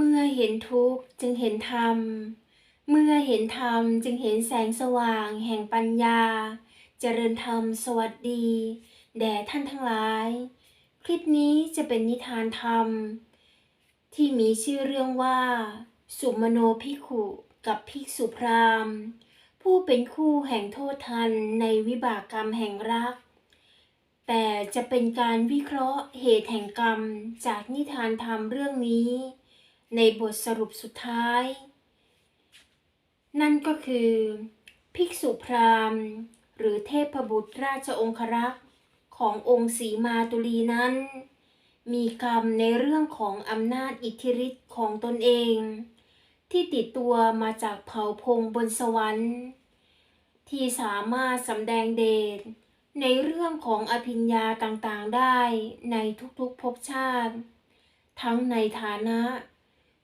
เมื่อเห็นทุกข์จึงเห็นธรรม เมื่อเห็นธรรมจึงเห็นแสงสว่างแห่งปัญญา เจริญธรรมสวัสดี แด่ท่านทั้งหลาย คลิปนี้จะเป็นนิทานธรรม ที่มีชื่อเรื่องว่า สุมโนภิกขุกับภิกษุพราหมณ์ ผู้เป็นคู่แห่งโทษทันในวิบากกรรมแห่งรัก แต่จะเป็นการวิเคราะห์เหตุแห่งกรรมจากนิทานธรรมเรื่องนี้ ในบทสรุปสุดท้าย นั่นก็คือ ภิกษุพราหมณ์ หรือเทพบุตรราชองครักษ์ขององค์สีมาตุลีนั้น มีกรรมในเรื่องของอำนาจอิทธิฤทธิ์ของตนเอง ที่ติดตัวมาจากเผ่าพงบนสวรรค์ ที่สามารถสำแดงเดชในเรื่องของอภิญญาต่างๆได้ในทุกๆภพชาติ ทั้งในฐานะ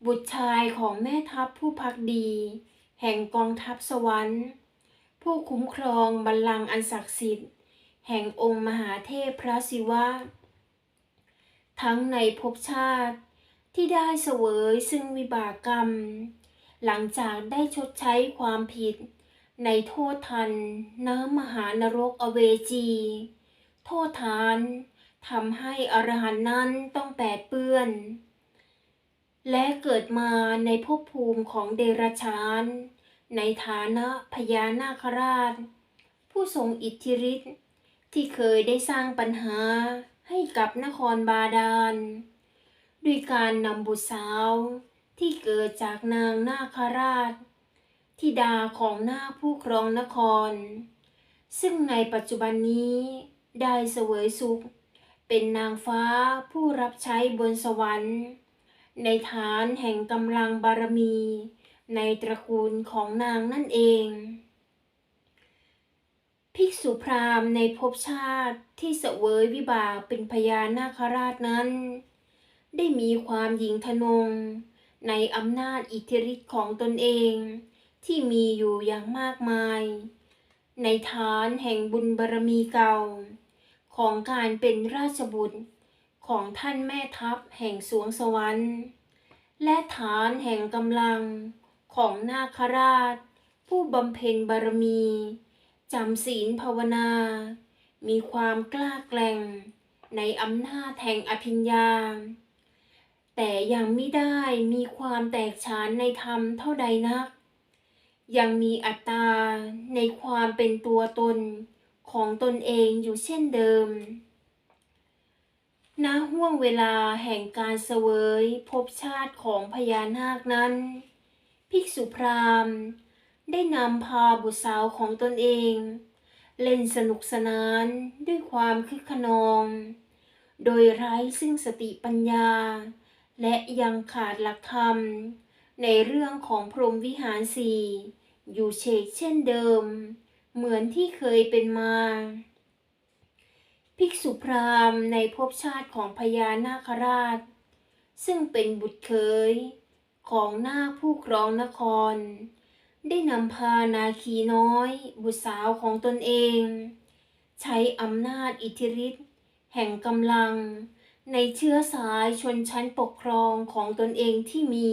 บุตรชายของแม่ทัพผู้พักดี แห่งกองทัพสวรรค์ ผู้คุ้มครองบัลลังก์อันศักดิ์สิทธิ์ แห่งองค์มหาเทพพระศิวะ ทั้งในภพชาติที่ได้เสวยซึ่งวิบากกรรม หลังจากได้ชดใช้ความผิด ในโทษทันน้ำมหานรกอเวจี โทษทานทำให้อรหันนั้นต้องแปดเปื้อน และเกิดมาในภพภูมิของเดรัจฉาน ในฐานะพญานาคราช ผู้ทรงอิทธิฤทธิ์ที่เคยได้สร้างปัญหาให้กับนครบาดาล ด้วยการนำบุตรสาวที่เกิดจากนางนาคราชธิดาของนาคผู้ครองนคร ซึ่งในปัจจุบันนี้ได้เสวยสุข เป็นนางฟ้าผู้รับใช้บนสวรรค์ ในฐานแห่งกำลังบารมี ในตระกูลของนางนั่นเอง ภิกษุพราหมณ์ในภพชาติที่เสวยวิบากเป็นพญานาคราชนั้น ได้มีความหญิงทะนง ในอำนาจอิทธิฤทธิ์ของตนเองที่มีอยู่อย่างมากมาย ในฐานแห่งบุญบารมีเก่า ของการเป็นราชบุตร ของท่านแม่ทัพแห่งสวงสวรรค์ และฐานแห่งกำลังของนาคราช ผู้บำเพ็ญบารมีจำศีลภาวนา มีความกล้าแกร่งในอำนาจแห่งอภิญญา แต่ยังไม่ได้มีความแตกฉานในธรรมเท่าใดนัก ยังมีอัตตาในความเป็นตัวตนของตนเองอยู่เช่นเดิม ณห่วงเวลาแห่งการเสวยภพชาติของพญานาคนั้น ภิกษุพราหมณ์ ได้นำพาบุตรสาวของตนเอง เล่นสนุกสนานด้วยความคึกขนอง โดยไร้ซึ่งสติปัญญา และยังขาดหลักธรรม ในเรื่องของพรหมวิหารสี่อยู่เฉกเช่นเดิม เหมือนที่เคยเป็นมา ภิกษุพราหมณ์ในภพชาติของพญานาคราช ซึ่งเป็นบุตรเคย ของนาคผู้ครองนคร ได้นำพานาคีน้อย บุตรสาวของตนเอง ใช้อำนาจอิทธิฤทธิ์แห่งกำลัง ในเชื้อสายชนชั้นปกครองของตนเองที่มี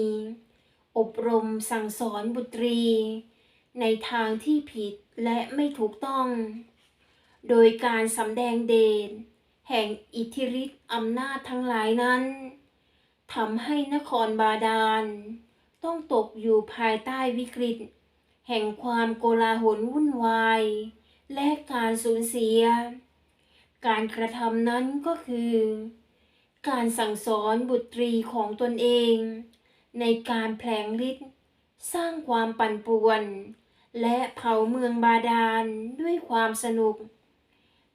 อบรมสั่งสอนบุตรี ในทางที่ผิดและไม่ถูกต้อง โดยการสำแดงเดชแห่งอิทธิฤทธิ์อำนาจทั้งหลายนั้นทำให้นครบาดาล ต้องตกอยู่ภายใต้วิกฤต แห่งความโกลาหลวุ่นวาย และการสูญเสีย การกระทำนั้นก็คือ การสั่งสอนบุตรีของตนเอง ในการแผลงฤทธิ์สร้างความปั่นป่วน และเผาเมืองบาดาลด้วยความสนุก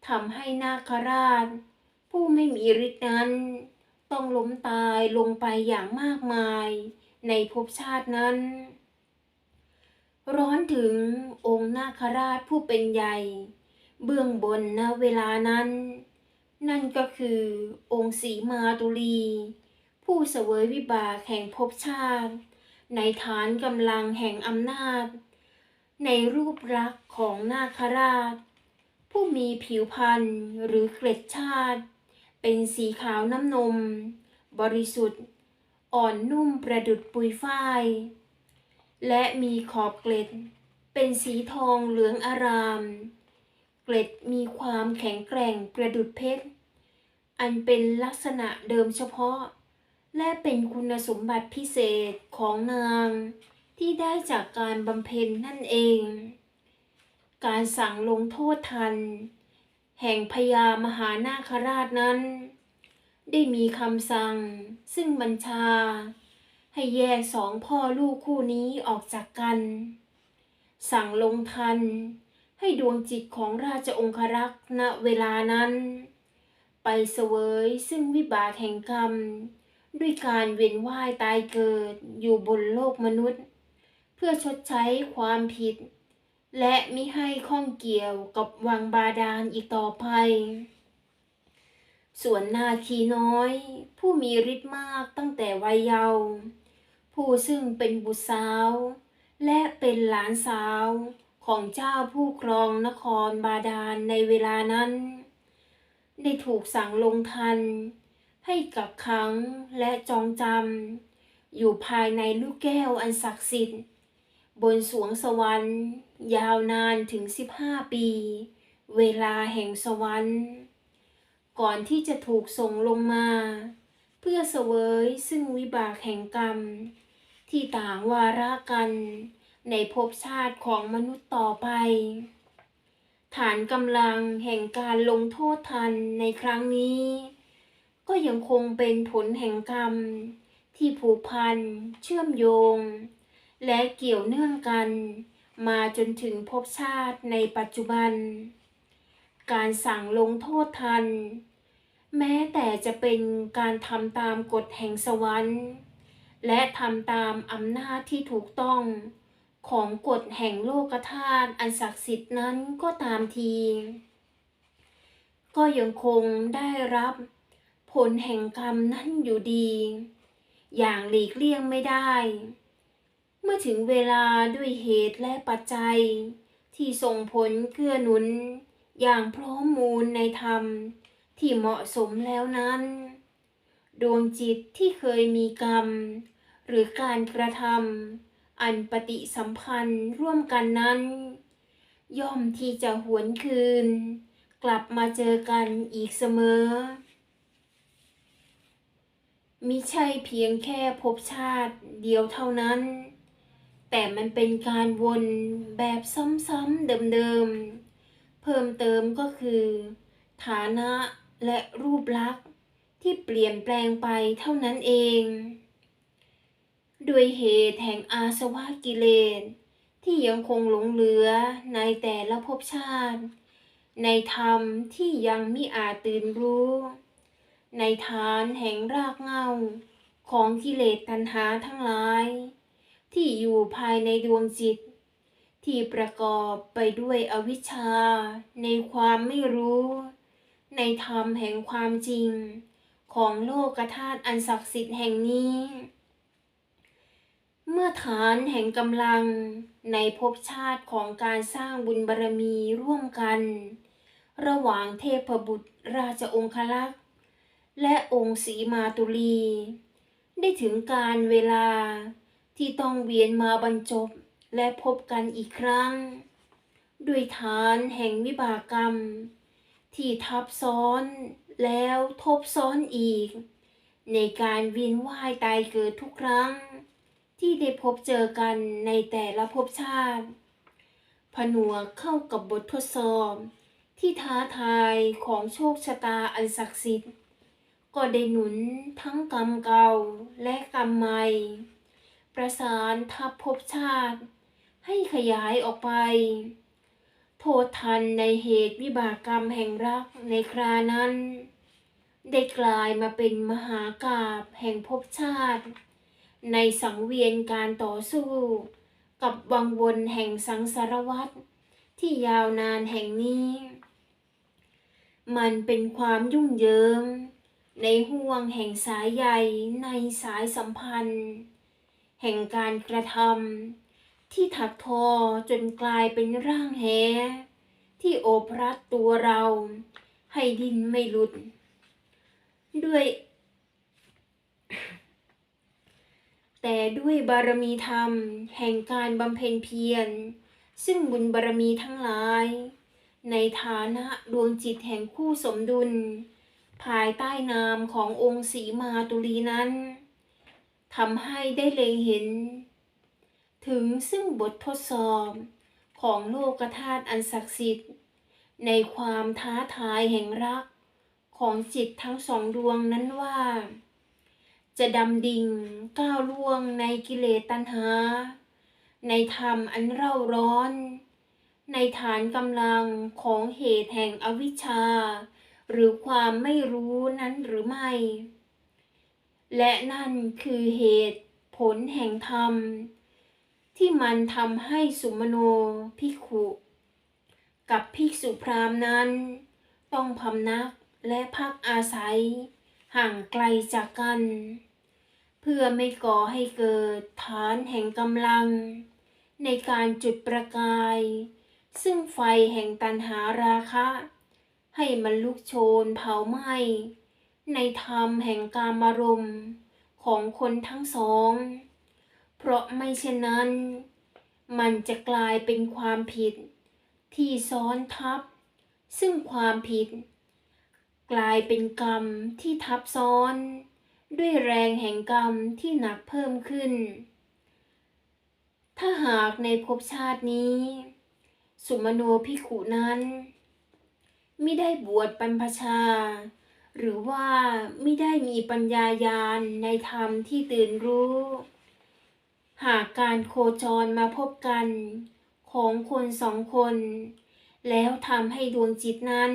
ทำให้นาคราช ผู้ไม่มีฤทธิ์นั้น ต้องล้มตายลงไปอย่างมากมาย ในภพชาตินั้น ร้อนถึงองค์นาคราชผู้เป็นใหญ่ เบื้องบนณเวลานั้น นั่นก็คือองค์สีมาตุลี ผู้เสวยวิบากแห่งภพชาติ ในฐานกำลังแห่งอำนาจ ในรูปลักษณ์ของนาคราช ผู้มีผิวพรรณหรือเกล็ดชาติ เป็นสีขาวน้ำนม บริสุทธิ์ อ่อนนุ่มประดุดปุยฝ้าย และมีขอบเกล็ด เป็นสีทองเหลืองอาราม เกล็ดมีความแข็งแกร่งประดุดเพชร อันเป็นลักษณะเดิมเฉพาะ และเป็นคุณสมบัติพิเศษของนางที่ได้จากการบำเพ็ญนั่นเอง การสั่งลงโทษทัน แห่งพญามหานาคราชนั้น ได้มีคำสั่ง ซึ่งบัญชา ให้แยกสองพ่อลูกคู่นี้ออกจากกัน สั่งลงทัน ให้ดวงจิตของราชองครักษ์ณเวลานั้น ไปเสวยซึ่งวิบากแห่งกรรม ด้วยการเวียนว่ายตายเกิดอยู่บนโลกมนุษย์ เพื่อชดใช้ความผิด และมิให้ข้องเกี่ยวกับวังบาดาลอีกต่อไป ส่วนนาคีน้อย ผู้มีฤทธิ์มากตั้งแต่วัยเยาว์ผู้ซึ่งเป็นบุตรสาว และเป็นหลานสาวของเจ้าผู้ครองนครบาดาลในเวลานั้น ได้ถูกสั่งลงทัน ให้กับขังและจองจำอยู่ภายในลูกแก้วอันศักดิ์สิทธิ์ บนสวงสวรรค์ ยาวนานถึง 15 ปี เวลาแห่งสวรรค์ ก่อนที่จะถูกส่งลงมา เพื่อเสวยซึ่งวิบากแห่งกรรม ที่ต่างวาระกัน ในภพชาติของมนุษย์ต่อไป ฐานกำลังแห่งการลงโทษทันในครั้งนี้ ก็ยังคงเป็นผลแห่งกรรม ที่ผูกพัน เชื่อมโยง และเกี่ยวเนื่องกัน มาจนถึงภพชาติในปัจจุบัน การสั่งลงโทษทัน แม้แต่จะเป็นการทำตามกฎแห่งสวรรค์ และทำตามอำนาจที่ถูกต้อง ของกฎแห่งโลกธาตุอันศักดิ์สิทธิ์นั้นก็ตามที ก็ยังคงได้รับผลแห่งกรรมนั้นอยู่ดี อย่างหลีกเลี่ยงไม่ได้ มื่อถึงเวลาด้วยเหตุและปัจจัย ที่ส่งผลเกื้อหนุน อย่างพร้อมมูลในธรรมที่เหมาะสมแล้วนั้น ดวงจิตที่เคยมีกรรม หรือการกระทำอันปฏิสัมพันธ์ร่วมกันนั้น ย่อมที่จะหวนคืน กลับมาเจอกันอีกเสมอมิใช่เพียงแค่ภพชาติเดียวเท่านั้น แต่มันเป็นการวนแบบซ้ำๆเดิมๆ เพิ่มเติมก็คือ ฐานะและรูปลักษณ์ที่เปลี่ยนแปลงไปเท่านั้นเอง ด้วยเหตุแห่งอาสวะกิเลสที่ยังคงหลงเหลือในแต่ละภพชาติ ในธรรมที่ยังมิอาจตื่นรู้ ในฐานแห่งรากเหง้าของกิเลสตัณหาทั้งหลาย ที่อยู่ภายในดวงจิต ที่ประกอบไปด้วยอวิชชา ในความไม่รู้ ในธรรมแห่งความจริง ของโลกธาตุอันศักดิ์สิทธิ์แห่งนี้ เมื่อฐานแห่งกำลังในภพชาติของการสร้างบุญบารมีร่วมกัน ระหว่างเทพบุตรราชองคลักษ์และองค์ศรีมาตุลี ได้ถึงการเวลา ที่ต้องเวียนมาบรรจบและพบกันอีกครั้ง ด้วยฐานแห่งวิบากกรรม ที่ทับซ้อนแล้วทบซ้อนอีก ในการเวียนว่ายตายเกิดทุกครั้ง ที่ได้พบเจอกันในแต่ละภพชาติ ผนวกเข้ากับบททดสอบ ที่ท้าทายของโชคชะตาอันศักดิ์สิทธิ์ ก็ได้หนุนทั้งกรรมเก่าและกรรมใหม่ ประสานทับภพชาติ ให้ขยายออกไป โทษทันในเหตุวิบากกรรมแห่งรักในครานั้น ได้กลายมาเป็นมหากาบแห่งภพชาติ ในสังเวียนการต่อสู้ กับวังวนแห่งสังสารวัฏที่ยาวนานแห่งนี้ มันเป็นความยุ่งเยิงในห่วงแห่งสายใยในสายสัมพันธ์ แห่งการกระทำที่ถักทอจนกลายเป็นร่างแหที่โอบรัดตัวเรา ให้ดินไม่หลุด ด้วย แต่ด้วยบารมีธรรม แห่งการบำเพ็ญเพียร ซึ่งบุญบารมีทั้งหลาย ในฐานะดวงจิตแห่งคู่สมดุล ภายใต้นามขององค์สีมาตุลีนั้น ทำให้ได้เล็งเห็น ถึงซึ่งบททดสอบของโลกธาตุอันศักดิ์สิทธิ์ ในความท้าทายแห่งรักของจิตทั้งสองดวงนั้นว่า จะดำดิ่งก้าวล่วงในกิเลสตัณหา ในธรรมอันเร่าร้อน ในฐานกำลังของเหตุแห่งอวิชชา หรือความไม่รู้นั้นหรือไม่ และนั่นคือเหตุผลแห่งธรรม ที่มันทำให้สุมโนภิกขุ กับภิกษุพรามนั้น ต้องพำนักและพักอาศัย ห่างไกลจากกัน เพื่อไม่ก่อให้เกิดฐานแห่งกำลัง ในการจุดประกาย ซึ่งไฟแห่งตันหาราคะ ให้มันลุกโชนเผาไหม้ ในธรรมแห่งกามารมณ์ของคนทั้งสอง เพราะไม่เช่นนั้น มันจะกลายเป็นความผิดที่ซ้อนทับ ซึ่งความผิด กลายเป็นกรรมที่ทับซ้อน ด้วยแรงแห่งกรรมที่หนักเพิ่มขึ้น ถ้าหากในภพชาตินี้ สุมโนภิขุนั้น ไม่ได้บวชบรรพชา หรือว่าไม่ได้มีปัญญายาณในธรรมที่ตื่นรู้ หากการโคจรมาพบกันของคนสองคน แล้วทำให้ดวงจิตนั้น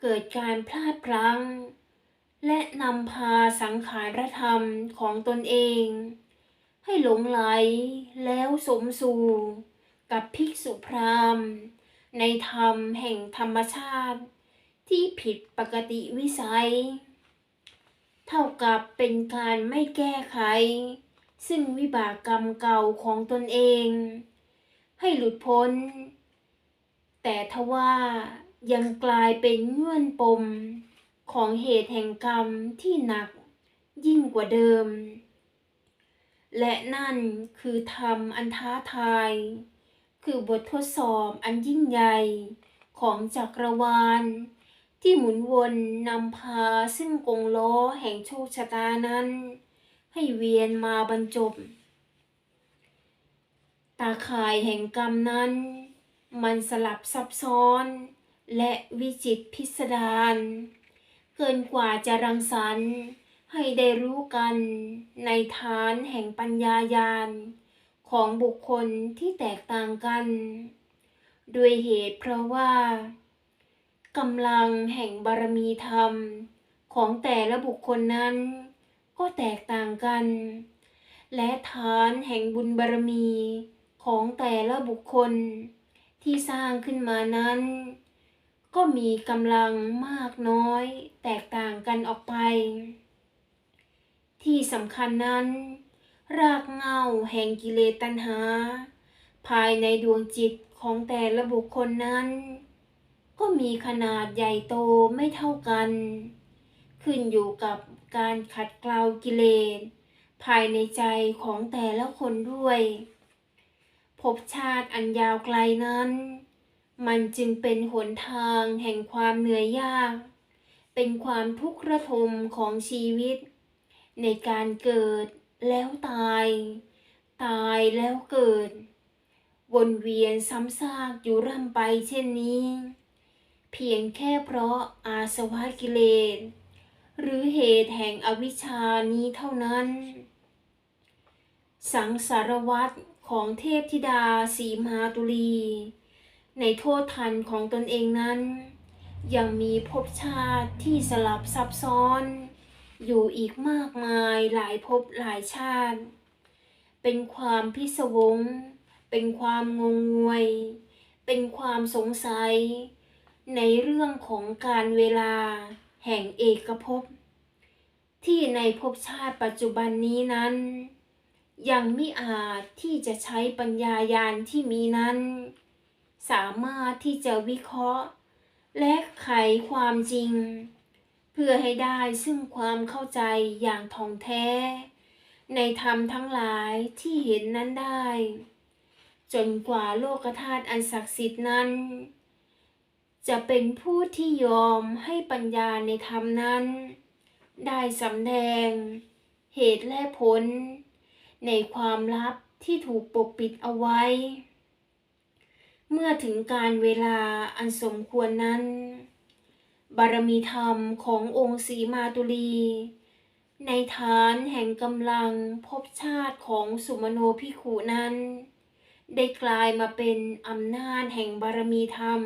เกิดการพลาดพลั้ง และนำพาสังขารธรรมของตนเอง ให้หลงไหลแล้วสมสู่กับภิกษุพราหมณ์ ในธรรมแห่งธรรมชาติ ที่ผิดปกติวิสัย เท่ากับเป็นการไม่แก้ไข ซึ่งวิบากกรรมเก่าของตนเอง ให้หลุดพ้น แต่ทว่ายังกลายเป็นเงื่อนปมของเหตุแห่งกรรมที่หนักยิ่งกว่าเดิม และนั่นคือธรรมอันท้าทาย คือบททดสอบอันยิ่งใหญ่ของจักรวาล ที่หมุนวนนำพาซึ่งกงล้อแห่งโชคชะตานั้น ให้เวียนมาบรรจบ ตาข่ายแห่งกรรมนั้น มันสลับซับซ้อน และวิจิตพิสดารเกินกว่าจะรังสรรค์ให้ได้รู้กันในฐานแห่งปัญญายาณของบุคคลที่แตกต่างกัน ด้วยเหตุเพราะว่า กำลังแห่งบารมีธรรมของแต่ละบุคคลนั้น ก็แตกต่างกัน และฐานแห่งบุญบารมีของแต่ละบุคคลที่สร้างขึ้นมานั้น ก็มีกำลังมากน้อยแตกต่างกันออกไป ที่สำคัญนั้น รากเหง้าแห่งกิเลสตัณหา ภายในดวงจิตของแต่ละบุคคลนั้น ก็มีขนาดใหญ่โตไม่เท่ากัน ขึ้นอยู่กับการขัดเกลากิเลสภายในใจของแต่ละคนด้วยภพชาติอันยาวไกลนั้น มันจึงเป็นหนทางแห่งความเหนื่อยยาก เป็นความทุกข์ระทมของชีวิต ในการเกิดแล้วตาย ตายแล้วเกิด วนเวียนซ้ำซากอยู่ร่ำไปเช่นนี้ เพียงแค่เพราะอาสวะกิเลส หรือเหตุแห่งอวิชชานี้เท่านั้น สังสารวัตรของเทพธิดาสีมหาตุลี ในโทษทันของตนเองนั้น ยังมีภพชาติที่สลับซับซ้อน อยู่อีกมากมายหลายภพหลายชาติ เป็นความพิศวง เป็นความงงงวย เป็นความสงสัย ในเรื่องของการเวลาแห่งเอกภพ ที่ในภพชาติปัจจุบันนี้นั้น ยังไม่อาจที่จะใช้ปัญญายาณที่มีนั้น สามารถที่จะวิเคราะห์ และไขความจริง เพื่อให้ได้ซึ่งความเข้าใจอย่างท่องแท้ ในธรรมทั้งหลายที่เห็นนั้นได้ จนกว่าโลกธาตุอันศักดิ์สิทธิ์นั้น จะเป็นผู้ที่ยอมให้ปัญญาในธรรมนั้น ได้สำแดง เหตุและผล ในความลับที่ถูกปกปิดเอาไว้ เมื่อถึงการเวลาอันสมควรนั้น บารมีธรรมขององค์สีมาตุลี ในฐานแห่งกำลังภพชาติของสุมโนพิขุนั้น ได้กลายมาเป็นอำนาจแห่งบารมีธรรม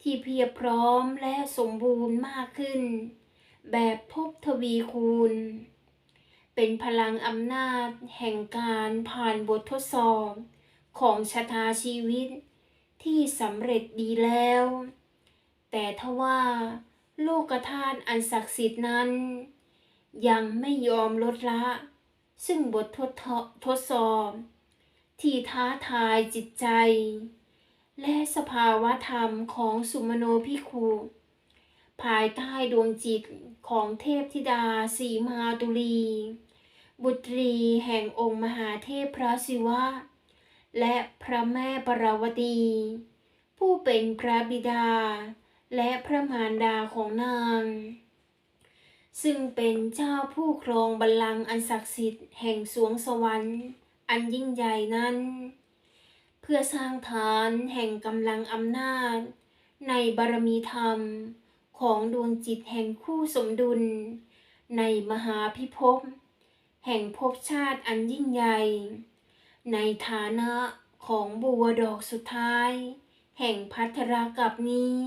ที่เพียบพร้อมและสมบูรณ์มากขึ้น แบบทบทวีคูณ เป็นพลังอำนาจแห่งการผ่านบททดสอบของชะตาชีวิตที่สำเร็จดีแล้ว แต่ทว่าโลกธาตุอันศักดิ์สิทธิ์นั้น ยังไม่ยอมลดละ ซึ่งบททดทดสอบ ที่ท้าทายจิตใจ และสภาวะธรรมของสุมโนพิคู ภายใต้ดวงจิตของเทพธิดาสีมาตุลี บุตรีแห่งองค์มหาเทพพระศิวะ และพระแม่ปราวตี ผู้เป็นพระบิดา และพระมารดาของนาง ซึ่งเป็นเจ้าผู้ครองบัลลังก์อันศักดิ์สิทธิ์แห่งสวงสวรรค์ อันยิ่งใหญ่นั้น พื่อสร้างฐานแห่งกำลังอำนาจ ในบารมีธรรมของดวงจิตแห่งคู่สมดุล ในมหาพิภพ แห่งภพชาติอันยิ่งใหญ่ ในฐานะของบัวดอกสุดท้าย แห่งพัทรกับนี้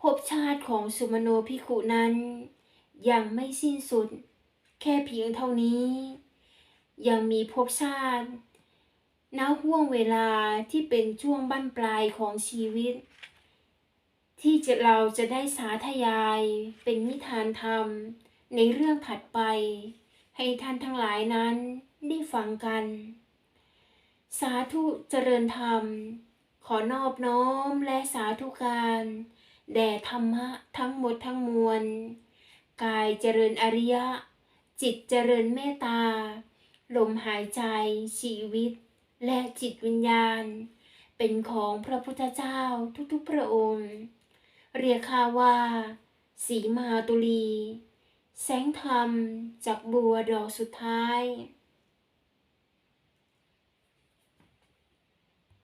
ภพชาติของสุมโนพิขุนั้น ยังไม่สิ้นสุด แค่เพียงเท่านี้ ยังมีภพชาติ ณห่วงเวลาที่เป็นช่วงบั้นปลายของชีวิต ที่จะเราจะได้สาธยายเป็นนิทานธรรมในเรื่องถัดไป ให้ท่านทั้งหลายนั้นได้ฟังกัน สาธุเจริญธรรม ขอนอบน้อมและสาธุการแด่ธรรมะทั้งหมดทั้งมวล กายเจริญอริยะ จิตเจริญเมตตา ลมหายใจชีวิต และจิตวิญญาณ เป็นของพระพุทธเจ้าทุกๆพระองค์ เรียกข้าว่า สีมาตุลี แสงธรรมจากบัวดอกสุดท้าย